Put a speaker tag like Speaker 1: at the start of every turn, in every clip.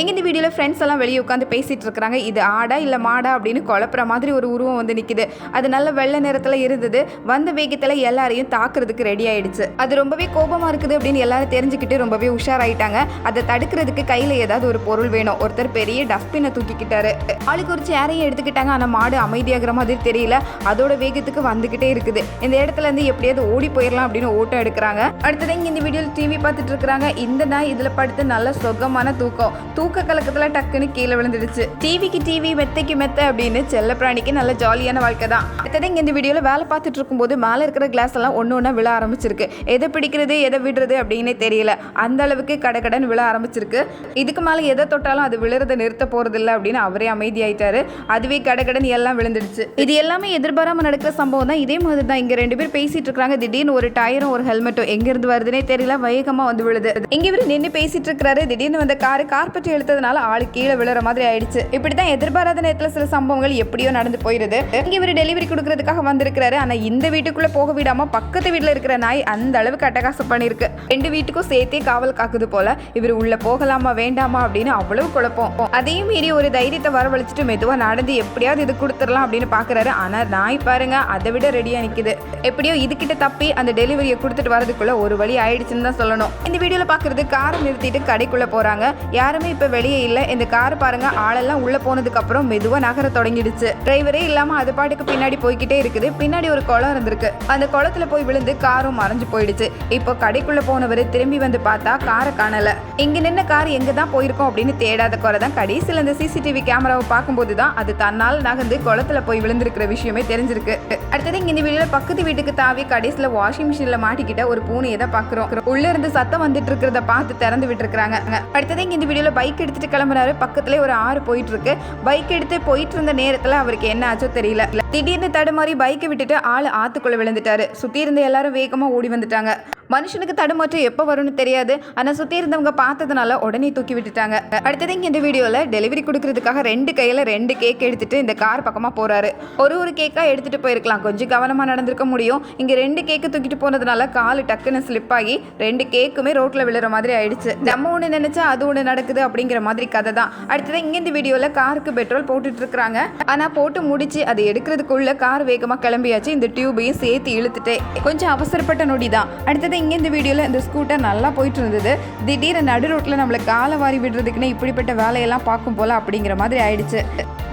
Speaker 1: எங்க இந்த வீடியோவில் ஃப்ரெண்ட்ஸ் எல்லாம் வெளியே உட்காந்து பேசிகிட்டு இருக்கிறாங்க இது ஆடா இல்லை மாடா அப்படின்னு குழப்புற மாதிரி ஒரு உருவம் வந்து நிற்குது அது நல்ல வெள்ளை நிறத்தில் இருந்தது. வந்த வேகத்தில் எல்லாரையும் தாக்குறதுக்கு ரெடி ஆயிடுச்சு. அது ரொம்பவே கோபமாக இருக்குது அப்படின்னு எல்லாரும் தெரிஞ்சுக்கிட்டு ரொம்பவே உஷாராயிட்டாங்க. அதை தடுக்கிறதுக்கு கையில் ஏதாவது ஒரு பொருள் வேணும். ஒருத்தர் பெரிய டஸ்ட்பினை தூக்கிக்கிட்டாரு. ஆளுக்கு ஒரு சேரையும் எடுத்துக்கிட்டாங்க. ஆனால் மாடு அமைதியாகிற மாதிரி தெரியல. அதோட வேகத்துக்கு வந்துக்கிட்டே இருக்குது. இந்த இடத்துல இருந்து எப்படியாவது ஓடி போயிடலாம் அப்படின்னு ஓட்டம் எடுக்கிறாங்க. அடுத்தது இங்கே இந்த வீடியோவில் டிவி பார்த்துட்டு இருக்கிறாங்க. இந்த நாய் இதில் படுத்து நல்ல சுகமான தூக்கம். தூக்க கலக்கத்துல டக்குன்னு கீழே விழுந்துடுச்சு. டிவிக்கு டிவி மெத்தைக்கு மெத்தை அப்படின்னு செல்ல பிராணிக்கு நல்ல ஜாலியான வாழ்க்கை தான். அடுத்தது இங்க இந்த வீடியோல வேலை பார்த்துட்டு இருக்கும்போது மேலே இருக்கிற கிளாஸ் எல்லாம் ஒன்று ஒன்றா விழ ஆரம்பிச்சிருக்கு. எதை பிடிக்கிறது எதை விடுறது அப்படின்னே தெரியல. அந்த அளவுக்கு கடகடன் விழ ஆரம்பிச்சிருக்கு. இதுக்கு மேலே எதை தொட்டாலும் அது விழுறதை நிறுத்த போறது இல்லை அப்படின்னு அவரே அமைதியாயிட்டாரு. அதுவே கடகடன் எல்லாம் விழுந்துடுச்சு. இது எல்லாமே எதிர்பாராம நடக்கிற சம்பவம் தான். இதே மாதிரி தான் இங்க ரெண்டு பேர் பேசிட்டு இருக்காங்க. திடீர்னு ஒரு டயரும் ஒரு ஹெல்மெட்டும் எங்க இருந்து வருதுன்னே தெரியல. வேகமா வந்து விழுது. இங்க இவர் நின்று பேசிட்டு இருக்கிறாரு. திடீர்னு வந்த காரு கார்பெட் இழுத்ததுனால ஆளு கீழே விழுற மாதிரி ஆயிடுச்சு. இப்படிதான் எதிர்பாராத நேரத்துல சில சம்பவங்கள் எப்படியோ நடந்து போயிருது. இங்க இவர் டெலிவரி கொடுக்கறதுக்காக வந்திருக்கிறாரு. ஆனா இந்த வீட்டுக்குள்ள போக விடாம பக்கத்து வீட்டுல இருக்கிற நாய் அந்த அளவுக்கு அட்டகாசம் பண்ணிருக்கு. ரெண்டு வீட்டுக்கும் சேர்த்தே காவல் காக்குது போல. இவர் உள்ள போகலாமா வேண்டாமா அப்படின்னு அவ்வளவு குழப்பம். அதையும் மீறி ஒரு தைரியத்தை வரவழைச்சிட்டு மெதுவா நடந்து எப்படியாவது இது கொடுத்துடலாம் அப்படின்னு பாக்குறாரு. ஆனா நாய் பாருங்க அதை விட ரெடியா நிக்குது. எப்படியோ இதுகிட்ட தப்பி அந்த டெலிவரியை கொடுத்துட்டு வரதுக்குள்ள ஒரு வழி ஆயிடுச்சுன்னு தான் சொல்லணும். இந்த வீடியோல பாக்குறது காரை நிறுத்திட்டு கடைக்குள்ள போறாங்க. யாருமே இப்ப வெளியே இல்ல. இந்த கார் பாருங்க ஆளெல்லாம் உள்ள போனதுக்கு அப்புறம் மெதுவா நகர தொடங்கிடுச்சு. டிரைவரே இல்லாம அது பாட்டுக்கு பின்னாடி போய்கிட்டே இருக்குது. பின்னாடி ஒரு குளம் இருந்திருக்கு. அந்த குளத்துல போய் விழுந்து காரும் மறைஞ்சு போயிடுச்சு. இப்போ கடைக்குள்ள போனவர் திரும்பி வந்து பார்த்தா காரை காணல. இங்க நின்ன கார் எங்கே தான் போயிருக்கோம் அப்படின்னு தேடாத குறை தான் கடைசியில் இந்த சிசிடிவி கேமராவை பார்க்கும்போது தான் அது தன்னால் நகர்ந்து குளத்துல போய் விழுந்திருக்கிற விஷயமே தெரிஞ்சிருக்கு. அடுத்தது இங்க இந்த வீடியோவில் பக்கத்து வீட்டுக்கு தாவி கடைசியில வாஷிங் மிஷின்ல மாட்டிக்கிட்ட ஒரு பூனையை தான் பாக்குறோம் உள்ள இருந்து சத்தம் வந்துட்டு இருக்கிறத பார்த்து திறந்து விட்டுருக்காங்க அடுத்தது இங்க இந்த வீடியோல பைக் பைக் எடுத்துட்டு கிளம்புறாரு. பக்கத்துல ஒரு ஆறு போயிட்டு இருக்கு பைக் எடுத்து போயிட்டு இருந்த நேரத்துல அவருக்கு என்ன ஆச்சோ தெரியல. திடீர்னு தடுமாறி பைக்கை விட்டுட்டு ஆள் ஆத்துக்குள்ள விழுந்துட்டாரு. சுத்தி இருந்த எல்லாரும் வேகமா ஓடி வந்துட்டாங்க. மனுஷனுக்கு தடுமாற்றம் எப்போ வரும்னு தெரியாது. ஆனால் சுற்றி இருந்தவங்க பார்த்ததுனால உடனே தூக்கி விட்டுட்டாங்க. அடுத்தது இங்கே இந்த வீடியோவில் டெலிவரி கொடுக்கறதுக்காக ரெண்டு கையில் ரெண்டு கேக் எடுத்துட்டு இந்த கார் பக்கமாக போகிறாரு ஒரு ஒரு கேக்காக எடுத்துகிட்டு போயிருக்கலாம். கொஞ்சம் கவனமாக நடந்திருக்க முடியும். இங்கே ரெண்டு கேக்கு தூக்கிட்டு போனதுனால கால் டக்குன்னு ஸ்லிப் ஆகி ரெண்டு கேக்குமே ரோட்டில் விழுற மாதிரி ஆயிடுச்சு. நம்ம ஒன்று நினச்சா அது ஒன்று நடக்குது அப்படிங்கிற மாதிரி கதை தான். அடுத்தது இங்கே இந்த வீடியோவில் காருக்கு பெட்ரோல் போட்டுட்டு இருக்கிறாங்க. ஆனால் போட்டு முடிச்சு அதை எடுக்கிறதுக்குள்ள கார் வேகமாக கிளம்பியாச்சு. இந்த டியூபையும் சேர்த்து இழுத்துட்டே கொஞ்சம் அவசரப்பட்ட நொடி தான். அடுத்தது இங்கே இந்த வீடியோவில் இந்த ஸ்கூட்டர் நல்லா போயிட்டு இருந்தது திடீர்னு நடு ரோட்டில் நம்மளை காலை வாரி விடுறதுக்குன்னு இப்படிப்பட்ட வேலையெல்லாம் பார்க்கும் போல அப்படிங்கிற மாதிரி ஆயிடுச்சு.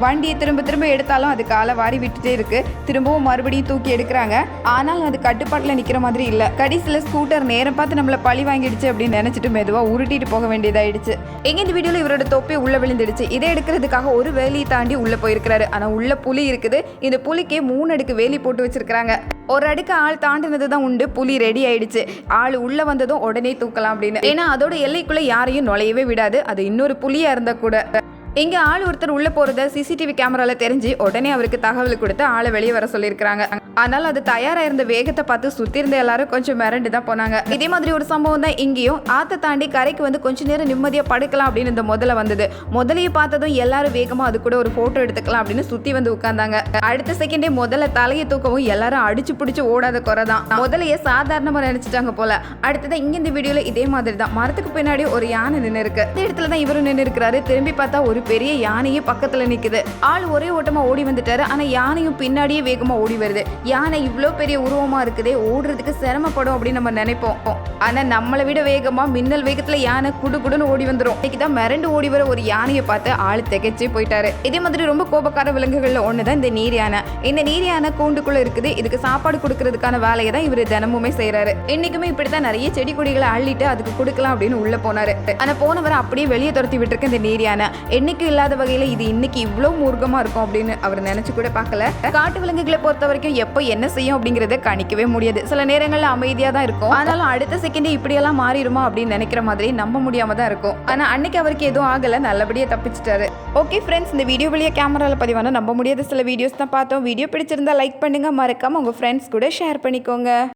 Speaker 1: வண்டியை திரும்ப திரும்ப எடுத்தாலும் அது காலை வாரி விட்டுட்டே இருக்கு. திரும்பவும் மறுபடியும் தூக்கி எடுக்கிறாங்க. ஆனாலும் அது கட்டுப்பாட்டில் நிற்கிற மாதிரி இல்லை. கடைசியில் ஸ்கூட்டர் நேரம் பார்த்து நம்மளை பழி வாங்கிடுச்சு அப்படின்னு நினச்சிட்டு மெதுவாக உருட்டிட்டு போக வேண்டியதாயிடுச்சு. எங்க இந்த வீடியோவில் இவரோட தொப்பி உள்ளே விழுந்துடுச்சு. இதை எடுக்கிறதுக்காக ஒரு வேலியை தாண்டி உள்ளே போயிருக்கிறாரு. ஆனால் உள்ள புலி இருக்குது. இந்த புலிக்கே மூணு அடுக்கு வேலி போட்டு வச்சிருக்கிறாங்க. ஒரு அடுக்கு ஆள் தாண்டினது தான் உண்டு. புலி ரெடி ஆயிடுச்சு. ஆள் உள்ள வந்ததும் உடனே தூக்கலாம் அப்படின்னு. ஏன்னா அதோட எல்லைக்குள்ள யாரையும் நுழையவே விடாது. அது இன்னொரு புலியா இருந்தா கூட. இங்கே ஆள் ஒருத்தர் உள்ளே போகிறத சிசிடிவி கேமராவில் தெரிஞ்சு உடனே அவருக்கு தகவல் கொடுத்து ஆளை வெளியே வர சொல்லியிருக்காங்க ஆனால் அது தயாராக இருந்த வேகத்தை பார்த்து சுற்றி இருந்த எல்லாரும் கொஞ்சம் மிரண்டு தான் போனாங்க. இதே மாதிரி ஒரு சம்பவம் தான் இங்கேயும். ஆற்றை தாண்டி கரைக்கு வந்து கொஞ்ச நேரம் நிம்மதியாக படுக்கலாம் அப்படின்னு இந்த முதல்ல வந்தது. முதலையை பார்த்ததும் எல்லாரும் வேகமாக அது கூட ஒரு ஃபோட்டோ எடுத்துக்கலாம் அப்படின்னு சுற்றி வந்து உட்கார்ந்தாங்க. அடுத்த செகண்டே முதல்ல தலையை தூக்கவும் எல்லாரும் அடிச்சு பிடிச்சி ஓடாத குறை தான். முதலையே சாதாரணமாக நினைச்சிட்டாங்க போல. அடுத்ததான் இங்கே இந்த வீடியோவில் இதே மாதிரி தான். மரத்துக்கு பின்னாடி ஒரு யானை நின்று இருக்கு. இந்த இடத்துல தான் இவரும் நின்று இருக்கிறாரு. திரும்பி பார்த்தா ஒரு பெரிய யானையே பக்கத்தில் நிற்குது ஆள் ஒரே ஓட்டமாக ஓடி வந்துட்டாரு. ஆனால் யானையும் பின்னாடியே வேகமாக ஓடி வருது. யானை இவ்வளோ பெரிய உருவமாக இருக்குதே ஓடுறதுக்கு சிரமப்படும் அப்படின்னு நம்ம நினைப்போம். ஆனால் நம்மளை விட வேகமாக மின்னல் வேகத்தில் யானை குடு குடுன்னு ஓடி வந்துடும் இன்னைக்கு தான் மிரண்டு ஓடி வர ஒரு யானையை பார்த்து ஆள் திகைச்சு போயிட்டாரு. இதே மாதிரி ரொம்ப கோபக்கார விலங்குகளில் ஒன்று தான் இந்த நீர் யானை. இந்த நீர் யானை கூண்டுக்குள்ளே இருக்குது. இதுக்கு சாப்பாடு கொடுக்கறதுக்கான வேலையை தான் இவர் தினமுமே செய்யறாரு இன்னைக்குமே இப்படித்தான் நிறைய செடி கொடிகளை அள்ளிட்டு அதுக்கு கொடுக்கலாம் அப்படின்னு உள்ளே போனாரு. ஆனால் போனவரை அப்படியே வெளியே துரத்தி விட்டுருக்கு இந்த நீர் யானை. என்னைக்கு இல்லாத வகையில் இது இன்னைக்கு இவ்வளோ மூர்க்கமாக இருக்கும் அப்படின்னு அவர் நினச்சி கூட பார்க்கல. காட்டு விலங்குகளை பொறுத்த வரைக்கும் எப்போ என்ன செய்யும் அப்படிங்கறத கணிக்கவே முடியாது. சில நேரங்கள்ல அமைதியா தான் இருக்கும். ஆனாலும் அடுத்த செகண்டே இப்படியெல்லாம் மாறிடுமா அப்படின்னு நினைக்கிற மாதிரி நம்ப முடியாம தான் இருக்கும். ஆனா அன்னைக்கு அவருக்கு எதுவும் ஆகல. நல்லபடியா தப்பிச்சிட்டாரு. ஓகே ஃப்ரெண்ட்ஸ் இந்த வீடியோ வழியா கேமரால பதிவான நம்ப முடியாத சில வீடியோஸ் தான் பார்த்தோம். வீடியோ பிடிச்சிருந்தா லைக் பண்ணுங்க. மறக்காம உங்க ஃப்ரெண்ட்ஸ் கூட ஷேர் பண்ணிக்கோங்க.